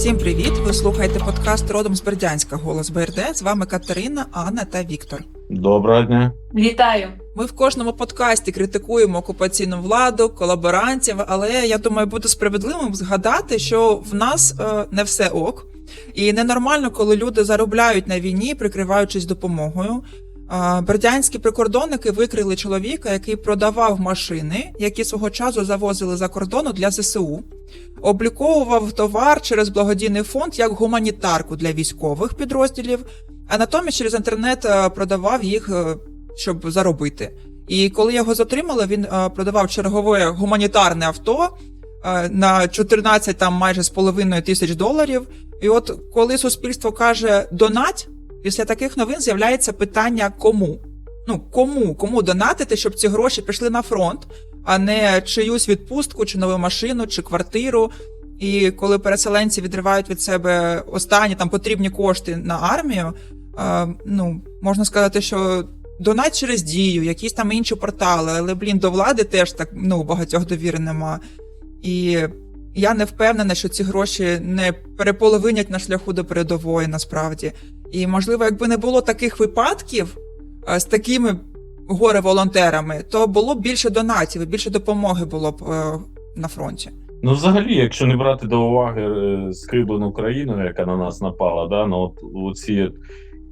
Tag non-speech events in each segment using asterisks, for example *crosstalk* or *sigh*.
Всім привіт! Ви слухаєте подкаст родом з Бердянська Голос БРД. З вами Катерина, Анна та Віктор. Доброго дня. Вітаю. Ми в кожному подкасті критикуємо окупаційну владу, колаборантів, але я думаю, буде справедливим згадати, що в нас е, не все ок, і ненормально, коли люди заробляють на війні, прикриваючись допомогою. Бердянські прикордонники викрили чоловіка, який продавав машини, які свого часу завозили за кордону для ЗСУ, обліковував товар через благодійний фонд як гуманітарку для військових підрозділів, а натомість через інтернет е, продавав їх, е, щоб заробити. І коли його затримали, він е, продавав чергове гуманітарне авто на 14 там майже з половиною тисяч доларів. І от коли суспільство каже донать, після таких новин з'являється питання кому? Ну кому? Кому донатити, щоб ці гроші пішли на фронт, а не чиюсь відпустку, чи нову машину, чи квартиру. І коли переселенці відривають від себе останні там потрібні кошти на армію, е, ну можна сказати, що донать через дію, якісь там інші портали, але блін, до влади теж так ну багатьох довіри нема. І я не впевнена, що ці гроші не переполовинять на шляху до передової насправді. І можливо, якби не було таких випадків е, з такими горе-волонтерами, то було б більше донатів більше допомоги було б е, на фронті. Ну, взагалі, якщо не брати до уваги е, скриблену країну, яка на нас напала, да, ну от ці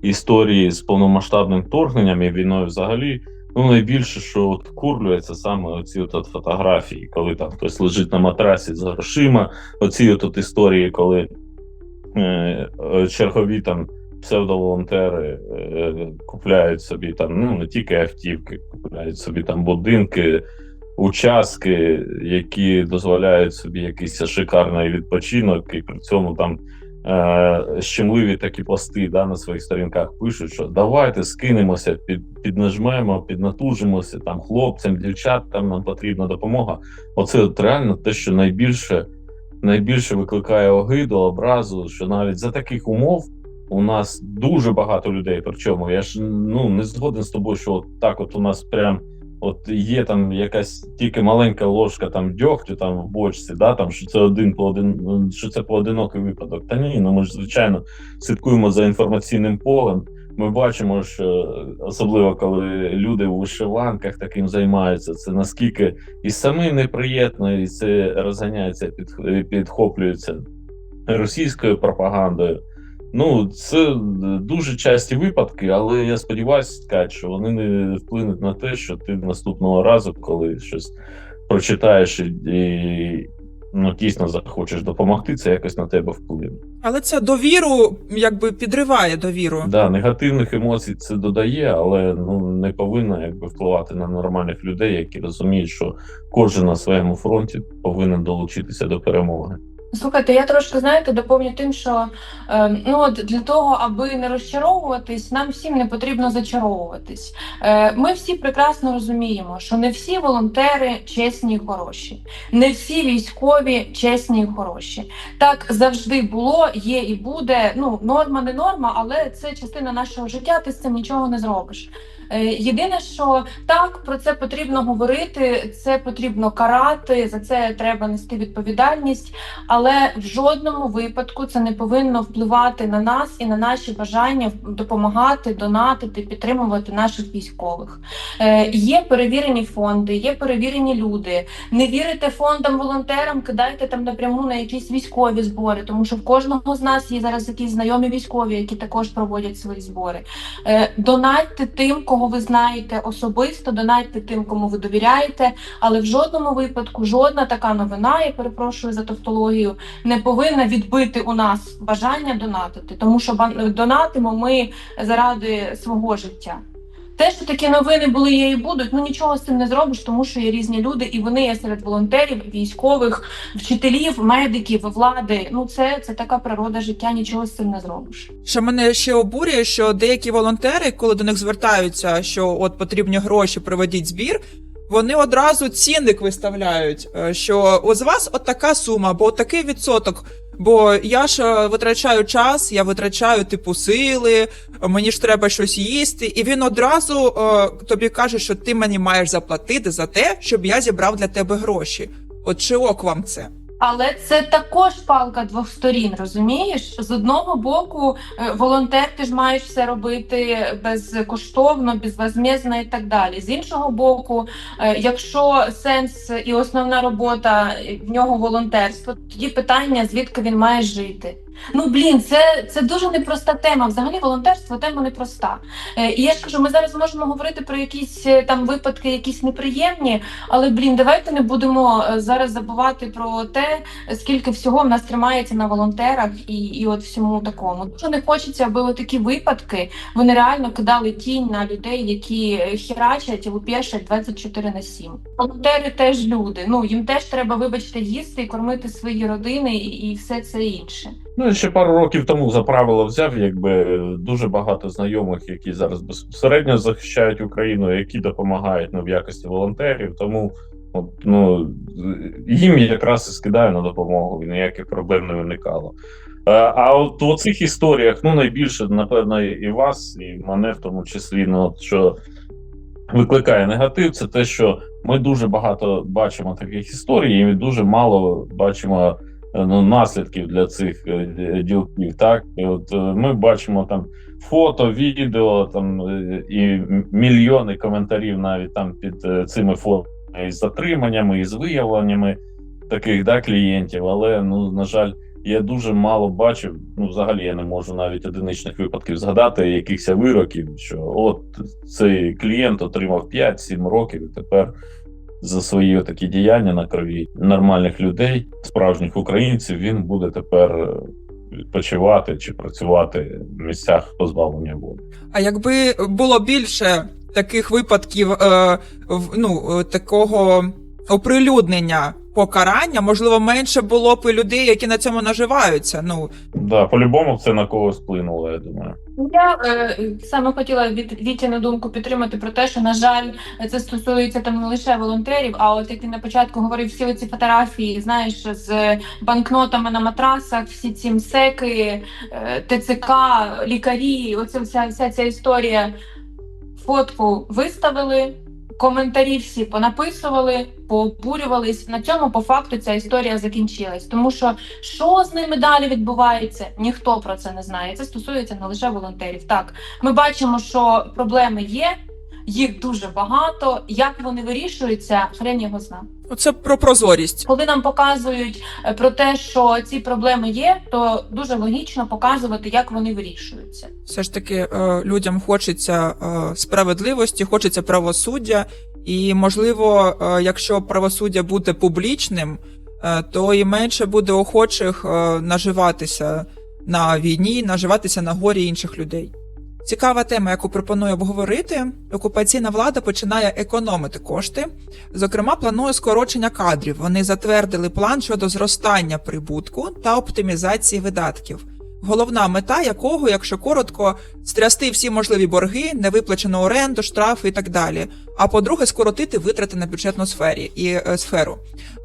історії з повномасштабним вторгненням і війною взагалі, ну найбільше, що от курлюється саме оці от, от фотографії, коли там хтось лежить на матрасі з грошима, оці от, історії, коли е, чергові там псевдоволонтери е, купляють собі там ну не тільки автівки, купляють собі там будинки, участки, які дозволяють собі якийсь шикарний відпочинок, і при цьому там е, щемливі такі пости да, на своїх сторінках пишуть, що давайте скинемося, під, піднажмемо, піднатужимося там хлопцям, дівчатам, нам потрібна допомога. Оце от реально те, що найбільше, найбільше викликає огиду, образу, що навіть за таких умов. У нас дуже багато людей. Причому я ж ну не згоден з тобою, що от так, от у нас прям от є там якась тільки маленька ложка там дьогтю там в бочці, да там що це один по один, що це поодинокий випадок. Та ні, ну ми ж звичайно слідкуємо за інформаційним полем. Ми бачимо, що особливо коли люди у вишиванках таким займаються, це наскільки і самим неприємно, і це розганяється, під, підхоплюється російською пропагандою. Ну, це дуже часті випадки, але я сподіваюся, сказати, що вони не вплинуть на те, що ти наступного разу, коли щось прочитаєш і, і ну, дійсно захочеш допомогти, це якось на тебе вплине. Але це довіру якби підриває довіру. Да, негативних емоцій це додає, але ну не повинно якби впливати на нормальних людей, які розуміють, що кожен на своєму фронті повинен долучитися до перемоги. Слухайте, я трошки знаєте, доповню тим, що е, ну от для того, аби не розчаровуватись, нам всім не потрібно зачаровуватись. Е, ми всі прекрасно розуміємо, що не всі волонтери чесні і хороші, не всі військові чесні і хороші. Так завжди було, є і буде. Ну норма не норма, але це частина нашого життя. Ти з цим нічого не зробиш. Е, Єдине, що так про це потрібно говорити, це потрібно карати, за це треба нести відповідальність, але в жодному випадку це не повинно впливати на нас і на наші бажання допомагати, донатити, підтримувати наших військових. Е, Є перевірені фонди, є перевірені люди. Не вірите фондам, волонтерам, кидайте там напряму на якісь військові збори, тому що в кожного з нас є зараз якісь знайомі військові, які також проводять свої збори. Е, Донатьте тим, кого ви знаєте особисто, донайте тим, кому ви довіряєте, але в жодному випадку жодна така новина, я перепрошую за тавтологію, не повинна відбити у нас бажання донатити, тому що донатимо ми заради свого життя. Те, що такі новини були є і будуть, ну нічого з цим не зробиш, тому що є різні люди, і вони є серед волонтерів, військових, вчителів, медиків, влади. Ну це, це така природа життя, нічого з цим не зробиш. Що мене ще обурює, що деякі волонтери, коли до них звертаються, що от потрібні гроші, проведіть збір. Вони одразу цінник виставляють, е, що з вас от така сума, або от такий відсоток. Бо я ж е, витрачаю час, я витрачаю типу сили, мені ж треба щось їсти, і він одразу е, тобі каже, що ти мені маєш заплатити за те, щоб я зібрав для тебе гроші. От чи ок вам це? Але це також палка двох сторін, розумієш? З одного боку, е, волонтер ти ж маєш все робити безкоштовно, безвозмездно і так далі. З іншого боку, е, якщо сенс і основна робота в нього волонтерство, тоді питання, звідки він має жити. Ну блін, це, це дуже непроста тема. Взагалі, волонтерство тема непроста. Е, І я ж кажу, ми зараз можемо говорити про якісь е, там випадки, якісь неприємні, але блін, давайте не будемо е, зараз забувати про те, скільки всього в нас тримається на волонтерах і, і от всьому такому. Дуже не хочеться, аби такі випадки вони реально кидали тінь на людей, які хірачать і лупешать 24 на 7. Волонтери теж люди. Ну їм теж треба, вибачте, їсти і кормити свої родини і, і все це інше. Ну, ще пару років тому за правило взяв, якби дуже багато знайомих, які зараз безпосередньо захищають Україну, які допомагають ну, в якості волонтерів. Тому от, ну, їм якраз і скидаю на допомогу, і ніяких проблем не виникало. Е, А от у цих історіях, ну найбільше, напевно, і вас, і мене в тому числі, ну от що викликає негатив, це те, що ми дуже багато бачимо таких історій, і дуже мало бачимо е, ну, наслідків для цих е, ділків. Так, і от е, ми бачимо там фото, відео, там е, і мільйони коментарів навіть там під е, цими фото із затриманнями, із виявленнями таких да, клієнтів. Але ну на жаль, я дуже мало бачив. Ну, взагалі, я не можу навіть одиничних випадків згадати якихось вироків, що от цей клієнт отримав 5-7 років, і тепер за свої такі діяння на крові нормальних людей, справжніх українців, він буде тепер е, відпочивати чи працювати в місцях позбавлення волі. А якби було більше таких випадків, е, в- ну, е, такого оприлюднення покарання, можливо, менше було б і людей, які на цьому наживаються. Ну, Да, по-любому це на когось вплинуло, я думаю. Я е, саме хотіла від Вітіну думку підтримати про те, що на жаль, це стосується там не лише волонтерів, а от як ти на початку говорив, всі ці фотографії, знаєш, з банкнотами на матрасах, всі ці МСЕКи, е, ТЦК, лікарі, оце вся, вся ця історія. Фотку виставили, коментарі всі понаписували, пообурювались. На цьому по факту ця історія закінчилась. Тому що що з ними далі відбувається, ніхто про це не знає. Це стосується не лише волонтерів. Так, ми бачимо, що проблеми є, їх дуже багато. Як вони вирішуються, хрен його зна. Це про прозорість. Коли нам показують е, про те, що ці проблеми є, то дуже логічно показувати, як вони вирішуються. Все ж таки е, людям хочеться е, справедливості, хочеться правосуддя, і можливо, якщо правосуддя буде публічним, то і менше буде охочих наживатися на війні, наживатися на горі інших людей. Цікава тема, яку пропоную обговорити. Окупаційна влада починає економити кошти. Зокрема, планує скорочення кадрів. Вони затвердили план щодо зростання прибутку та оптимізації видатків головна мета якого, якщо коротко, стрясти всі можливі борги, невиплачену оренду, штрафи і так далі. А по-друге, скоротити витрати на бюджетну сфері і е, сферу.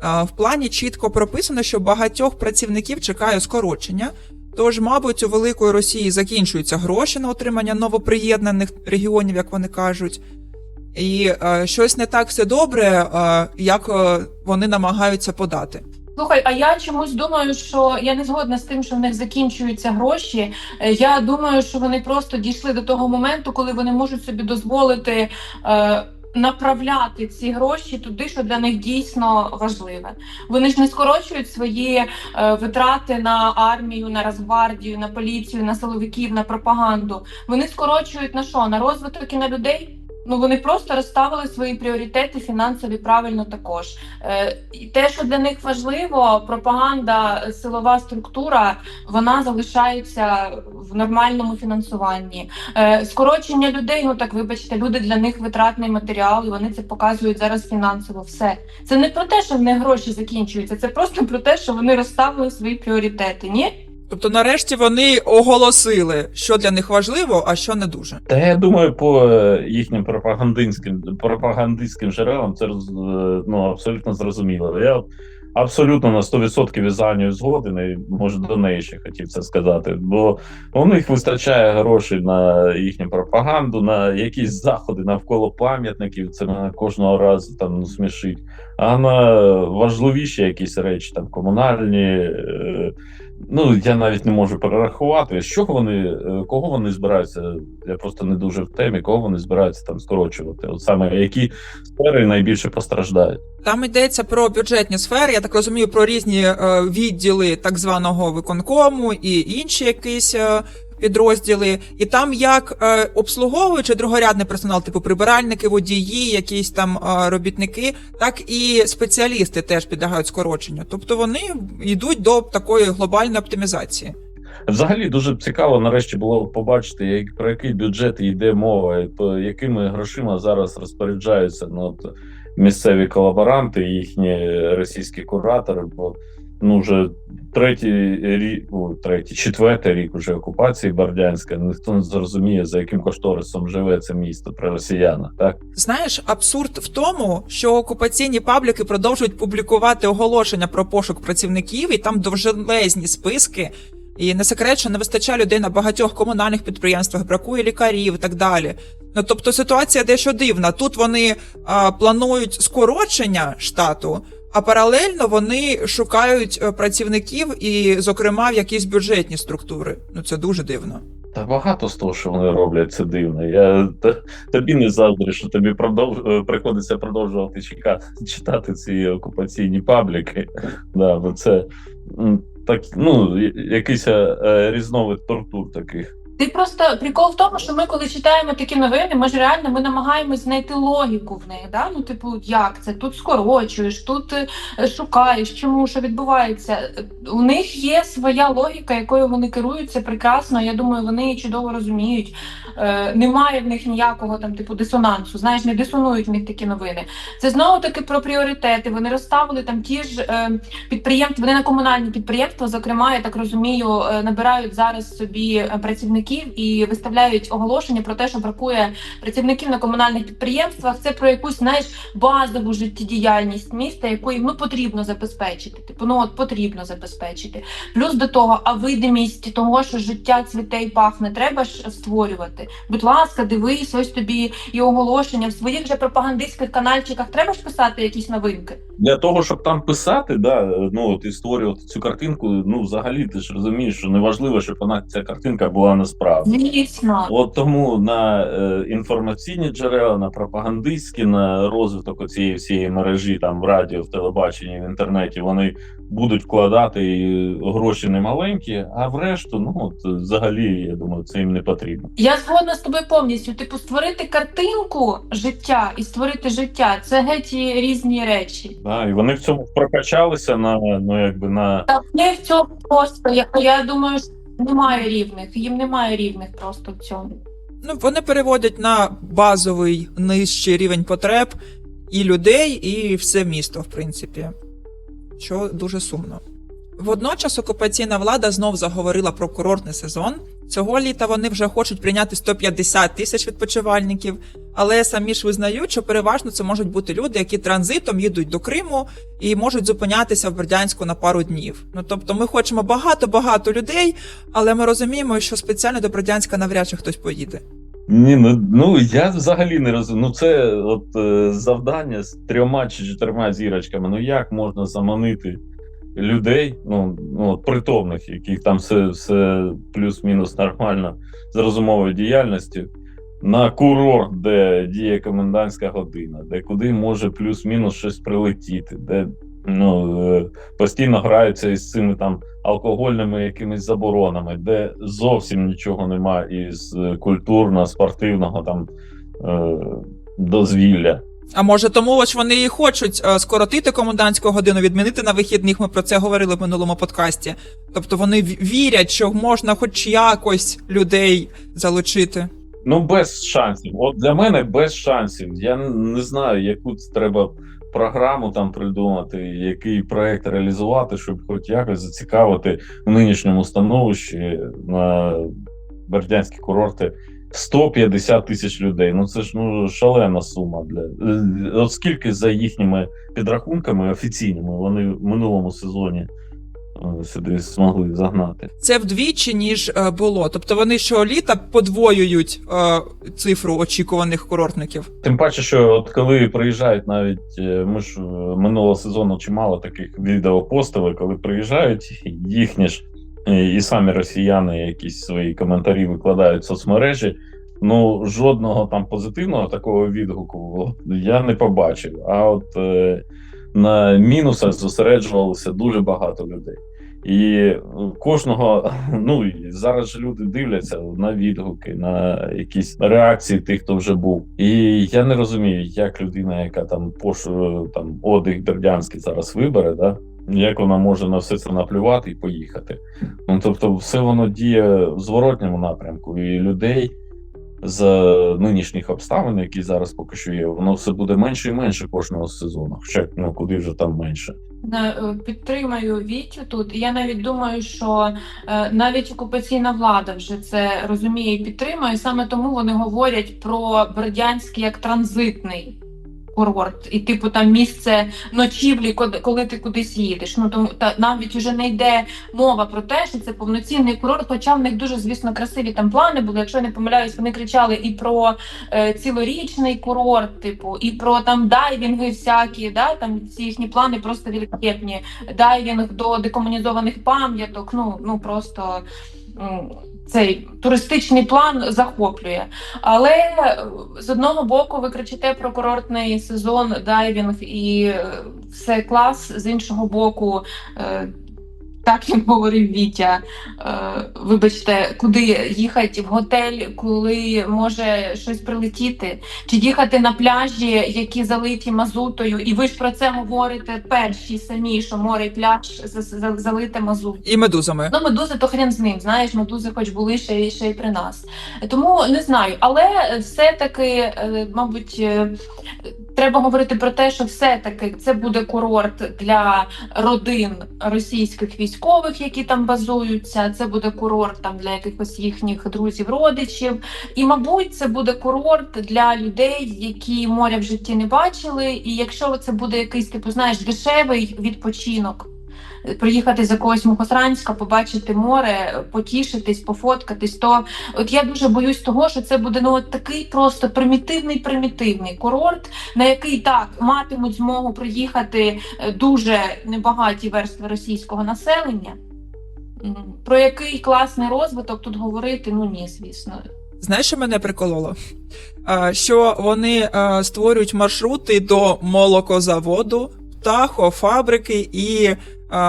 Е, в плані чітко прописано, що багатьох працівників чекає скорочення. Тож, мабуть, у великої Росії закінчуються гроші на отримання новоприєднаних регіонів, як вони кажуть. І е, щось не так все добре, е, як е, вони намагаються подати. Слухай, а я чомусь думаю, що я не згодна з тим, що в них закінчуються гроші. Е, Я думаю, що вони просто дійшли до того моменту, коли вони можуть собі дозволити. Е, Направляти ці гроші туди, що для них дійсно важливе. Вони ж не скорочують свої е, витрати на армію, на Росгвардію, на поліцію, на силовиків, на пропаганду. Вони скорочують на що? На розвиток і на людей. Ну вони просто розставили свої пріоритети фінансові правильно також. Е, і те, що для них важливо, пропаганда, силова структура, вона залишається в нормальному фінансуванні. Е, скорочення людей, ну так вибачте, люди для них витратний матеріал, і вони це показують зараз фінансово. Все це не про те, що в них гроші закінчуються, це просто про те, що вони розставили свої пріоритети. Ні? Тобто, нарешті вони оголосили, що для них важливо, а що не дуже. Та я думаю, по е, їхнім пропагандистським пропагандистським джерелам це е, ну, абсолютно зрозуміло. Я абсолютно на 100% із Анією згоден, і може до неї ще хотів це сказати. Бо у них вистачає грошей на їхню пропаганду, на якісь заходи навколо пам'ятників. Це мене кожного разу там ну, смішить. А на важливіші якісь речі, там комунальні. е, Ну, я навіть не можу перерахувати, що вони, е, кого вони збираються. Я просто не дуже в темі, кого вони збираються там скорочувати. От саме які сфери найбільше постраждають. Там йдеться про бюджетні сфери, я так розумію, про різні е, відділи так званого виконкому і інші якісь е, підрозділи. І там як е, обслуговуючи другорядний персонал, типу прибиральники, водії, якісь там е, робітники, так і спеціалісти теж підлягають скороченню. Тобто вони йдуть до такої глобальної оптимізації. Взагалі дуже цікаво нарешті було побачити, як про який бюджет йде мова, і по якими грошима зараз розпоряджаються ну, от, місцеві колаборанти, їхні російські куратори. Бо ну вже третій рік, о, третій, четвертий рік уже окупації Бердянська. Ніхто не зрозуміє, за яким кошторисом живе це місто при росіянах. Так Знаєш, абсурд в тому, що окупаційні пабліки продовжують публікувати оголошення про пошук працівників, і там довжелезні списки. І не секрет, що не вистачає людей на багатьох комунальних підприємствах, бракує лікарів і так далі. Ну тобто ситуація дещо дивна. Тут вони а, планують скорочення штату, а паралельно вони шукають е, працівників і, зокрема, в якісь бюджетні структури. Ну це дуже дивно. Та багато з того, що вони роблять, це дивно. Я тобі не заздрю, що тобі продовж е, приходиться продовжувати чекати, читати ці окупаційні пабліки. Да, бо це так, ну, якийсь е, різновид тортур таких. Ти просто прикол в тому, що ми, коли читаємо такі новини, ми ж реально ми намагаємось знайти логіку в них. Да? Ну, типу, як це? Тут скорочуєш, тут е, шукаєш, чому що відбувається. У них є своя логіка, якою вони керуються прекрасно. Я думаю, вони її чудово розуміють. Е, немає в них ніякого там типу дисонансу. Знаєш, не дисонують в них такі новини. Це знову таки про пріоритети. Вони розставили там ті ж е, підприємства, вони на комунальні підприємства, зокрема, я так розумію, е, набирають зараз собі е, працівників і виставляють оголошення про те, що бракує працівників на комунальних підприємствах. Це про якусь знаєш базову життєдіяльність міста, яку їм ну потрібно забезпечити. Типу, ну от потрібно забезпечити. Плюс до того, а видимість того, що життя цвіте і пахне, треба ж створювати. Будь ласка, дивись, ось тобі і оголошення в своїх же пропагандистських канальчиках. Треба ж писати якісь новинки. Для того, щоб там писати, да, ну от і створювати цю картинку, ну взагалі ти ж розумієш, що неважливо, щоб вона ця картинка була насправді. Звісно. От тому на е, інформаційні джерела, на пропагандистські, на розвиток цієї всієї мережі, там в радіо, в телебаченні, в інтернеті, вони будуть вкладати і гроші немаленькі, а в решту, ну от взагалі, я думаю, це їм не потрібно. Я згодна з тобою повністю. Типу, створити картинку життя і створити життя це геть різні речі. Да, і вони в цьому прокачалися на ну якби на Та не в цьому просто. Я, я думаю, що немає рівних. Їм немає рівних просто в цьому. Ну, вони переводять на базовий нижчий рівень потреб і людей, і все місто, в принципі, що дуже сумно. Водночас окупаційна влада знов заговорила про курортний сезон. Цього літа вони вже хочуть прийняти 150 тисяч відпочивальників, але самі ж визнають, що переважно це можуть бути люди, які транзитом їдуть до Криму і можуть зупинятися в Бердянську на пару днів. Ну тобто, ми хочемо багато-багато людей, але ми розуміємо, що спеціально до Бердянська навряд чи хтось поїде. Ні, ну, ну я взагалі не розумію. Ну це от е, завдання з трьома чи чотирма зірочками. Ну як можна заманити людей, ну, ну притомних, яких там все, все плюс-мінус нормально з розумовою діяльністю, на курорт, де діє комендантська година, де куди може плюс-мінус щось прилетіти, де ну, е, постійно граються із цими там алкогольними якимись заборонами, де зовсім нічого немає із е, культурно-спортивного там е, дозвілля. А може, тому ось вони і хочуть е, скоротити комендантську годину, відмінити на вихідних. Ми про це говорили в минулому подкасті. Тобто вони вірять, що можна хоч якось людей залучити. Ну, без шансів. От для мене без шансів. Я не знаю, яку треба програму там придумати, який проект реалізувати, щоб хоч якось зацікавити в нинішньому становищі на бердянські курорти 150 тисяч людей. Ну це ж ну шалена сума для е, от скільки за їхніми підрахунками офіційними вони в минулому сезоні е, сюди змогли загнати. Це вдвічі ніж е, було. Тобто вони щоліта подвоюють е, цифру очікуваних курортників. Тим паче, що от коли приїжджають навіть ми ж минулого сезону чимало таких відео постили, коли приїжджають їхні ж і самі росіяни якісь свої коментарі викладають в соцмережі. Ну, жодного там позитивного такого відгуку я не побачив. А от е, на мінусах зосереджувалося дуже багато людей. І кожного, *laughs* ну зараз же люди дивляться на відгуки, на якісь реакції тих, хто вже був. І я не розумію, як людина, яка там пош там одяг Бердянський зараз вибере, да як вона може на все це наплювати і поїхати. Ну тобто, все воно діє в зворотньому напрямку, і людей з нинішніх обставин, які зараз поки що є, воно все буде менше і менше кожного сезону. Хоча ну куди вже там менше. Е, Підтримаю Вітю тут. Я навіть думаю, що е, навіть окупаційна влада вже це розуміє і підтримує. Саме тому вони говорять про Бердянський як транзитний курорт, і типу там місце ночівлі, коли- ти кудись їдеш. Ну тому та навіть вже не йде мова про те, що це повноцінний курорт. Хоча в них дуже звісно красиві там плани були. Якщо я не помиляюсь, вони кричали і про е, цілорічний курорт, типу, і про там дайвінги всякі, да, там ці їхні плани просто великолепні. Дайвінг до декомунізованих пам'яток. Ну, ну просто цей туристичний план захоплює. Але е, з одного боку ви кричите про курортний сезон, дайвінг і е, все клас, з іншого боку. е, Так як говорив Вітя, е, вибачте, куди їхати в готель, коли може щось прилетіти, чи їхати на пляжі, які залиті мазутою, і ви ж про це говорите перші самі, що море і пляж за- за- залите мазутою. І медузами. Ну, медузи то хрен з ним, знаєш, медузи хоч були ще, й- ще й при нас. Тому не знаю, але все-таки, е, мабуть, е, треба говорити про те, що все-таки це буде курорт для родин російських військових, які там базуються. Це буде курорт там для якихось їхніх друзів, родичів. І, мабуть, це буде курорт для людей, які моря в житті не бачили. І якщо це буде якийсь типу, знаєш, дешевий відпочинок. Приїхати з якогось Мухосранська, побачити море, потішитись, пофоткатись, то от я дуже боюсь того, що це буде ну от такий просто примітивний примітивний курорт, на який так матимуть змогу приїхати е, дуже небагаті верстви російського населення. Про який класний розвиток тут говорити? Ну ні, звісно. Знаєш, що мене прикололо? Що вони створюють маршрути до молокозаводу, птахофабрики і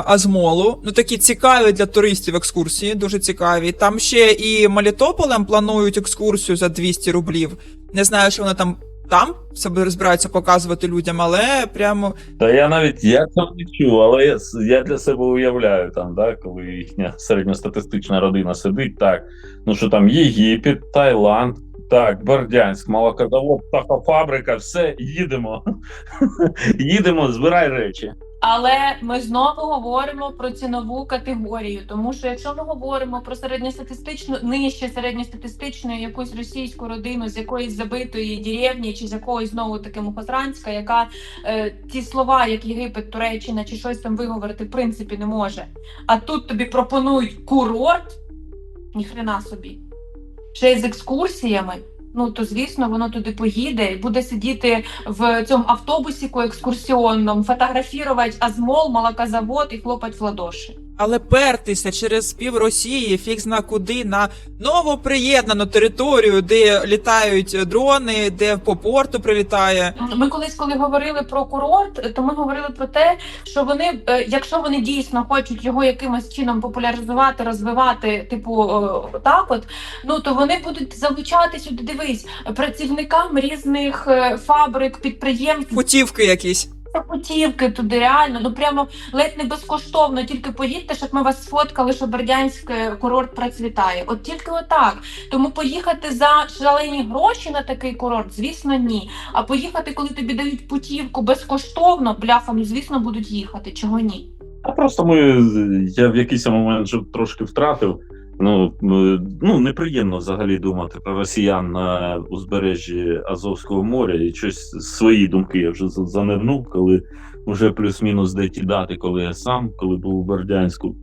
Азмолу. Ну такі цікаві для туристів екскурсії, дуже цікаві. Там ще і Мелітополем планують екскурсію за 200 рублів. Не знаю, що вони там там себе збираються показувати людям, але прямо Та я навіть я цього не чув, але я, я для себе уявляю там, да, коли їхня середньостатистична родина сидить, так. Ну що там Єгипет, Таїланд, так, Бердянськ, молокозавод, птахофабрика, все, їдемо. *laughs* їдемо, збирай речі. Але ми знову говоримо про цінову категорію, тому що якщо ми говоримо про середньостатистичну, нижче середньостатистичну якусь російську родину з якоїсь забитої деревні чи з якогось знову таки Мухосранська, яка е, ті слова, як Єгипет, Туреччина чи щось там виговорити, в принципі, не може. А тут тобі пропонують курорт, ніхрена собі, ще й з екскурсіями. Ну то звісно, воно туди поїде і буде сидіти в цьому автобусі екскурсіонному, фотографувати Азмол, молокозавод і хлопать в ладоші. Але пертися через пів Росії, фіг зна куди, на новоприєднану територію, де літають дрони, де по порту прилітає. Ми колись, коли говорили про курорт, то ми говорили про те, що вони, е, якщо вони дійсно хочуть його якимось чином популяризувати, розвивати, типу е, так, от ну то вони будуть залучати сюди. Дивись працівникам різних е, фабрик, підприємств. Путівки якісь. Путівки туди реально, ну прямо ледь не безкоштовно. Тільки поїдьте, щоб ми вас сфоткали, що Бердянський курорт процвітає. От тільки отак. Тому поїхати за шалені гроші на такий курорт, звісно, ні. А поїхати, коли тобі дають путівку безкоштовно, бляха, ну звісно, будуть їхати. Чого ні? А просто ми я в якийсь момент вже трошки втратив Ну, е, ну неприємно взагалі думати про росіян на узбережжі Азовського моря і щось свої думки я вже за- занирнув, коли вже плюс-мінус де ті дати, коли я сам, коли був у Бердянську,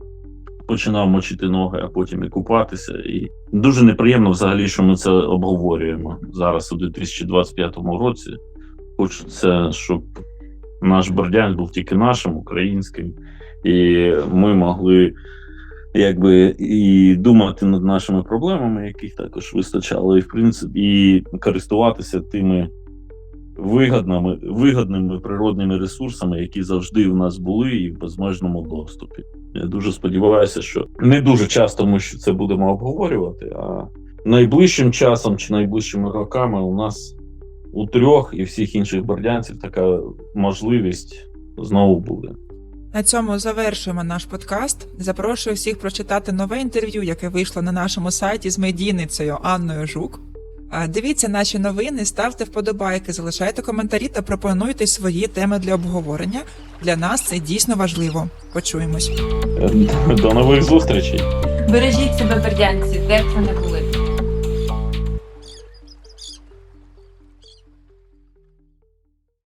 починав мочити ноги, а потім і купатися. І дуже неприємно взагалі, що ми це обговорюємо зараз у 2025 році. Хочеться, щоб наш Бердянськ був тільки нашим, українським, і ми могли якби і думати над нашими проблемами, яких також вистачало, і в принципі, і користуватися тими вигодними, вигодними природними ресурсами, які завжди в нас були, і в безмежному доступі. Я дуже сподіваюся, що не дуже часто ми це будемо обговорювати, а найближчим часом чи найближчими роками у нас у трьох і всіх інших бордянців така можливість знову буде. На цьому завершуємо наш подкаст. Запрошую всіх прочитати нове інтерв'ю, яке вийшло на нашому сайті з медійницею Анною Жук. Дивіться наші новини, ставте вподобайки, залишайте коментарі та пропонуйте свої теми для обговорення. Для нас це дійсно важливо. Почуємось. До нових зустрічей! Бережіть себе, бердянці, де б ви не були.